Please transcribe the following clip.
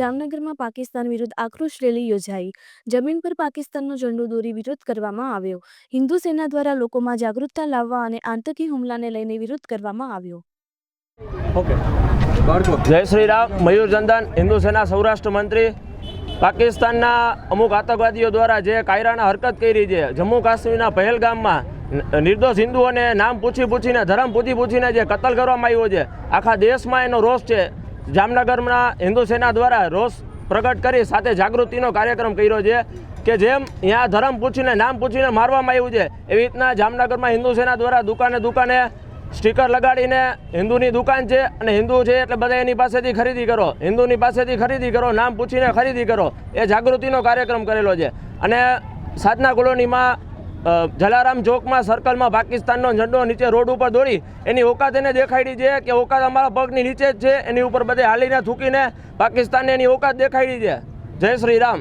જામનગરમાં પાકિસ્તાન વિરુદ્ધ આક્રોશ રેલી યોજાઈ. જમીન પર પાકિસ્તાનનો ઝંડો દોરી વિરોધ કરવામાં આવ્યો. હિન્દુ સેના દ્વારા લોકોમાં જાગૃતતા લાવવા અને આતંકી હુમલાને લઈને વિરોધ કરવામાં આવ્યો. જય શ્રી રામ મયુર ચંદન હિન્દુ સેના સૌરાષ્ટ્ર મંત્રી. પાકિસ્તાનના અમુક આતંકવાદીઓ દ્વારા જે કાયરાના હરકત કરી છે જમ્મુ કાશ્મીરના પહેલગામમાં નિર્દોષ હિન્દુઓને નામ પૂછી પૂછીને ધર્મ પૂછી પૂછીને જે કતલ કરવામાં આવ્યો છે આખા દેશમાં એનો રોષ છે. જામનગરના હિન્દુ સેના દ્વારા રોષ પ્રગટ કરી સાથે જાગૃતિનો કાર્યક્રમ કર્યો છે કે જેમ અહીંયા ધર્મ પૂછીને નામ પૂછીને મારવામાં આવ્યું છે, એવી રીતના જામનગરમાં હિન્દુ સેના દ્વારા દુકાને દુકાને સ્ટીકર લગાડીને હિન્દુની દુકાન છે અને હિન્દુ છે એટલે બધા એની પાસેથી ખરીદી કરો, હિન્દુની પાસેથી ખરીદી કરો, નામ પૂછીને ખરીદી કરો, એ જાગૃતિનો કાર્યક્રમ કરેલો છે. અને સાધના કોલોનીમાં જલારામ ચોકમાં સર્કલમાં પાકિસ્તાનનો ઝંડો નીચે રોડ ઉપર દોડી. એની ઓકાત એને દેખાડી છે કે ઓકાત અમારા પગની નીચે જ છે. એની ઉપર બધે હાલીને થૂકીને પાકિસ્તાનને એની ઓકાત દેખાડી છે. જય શ્રી રામ.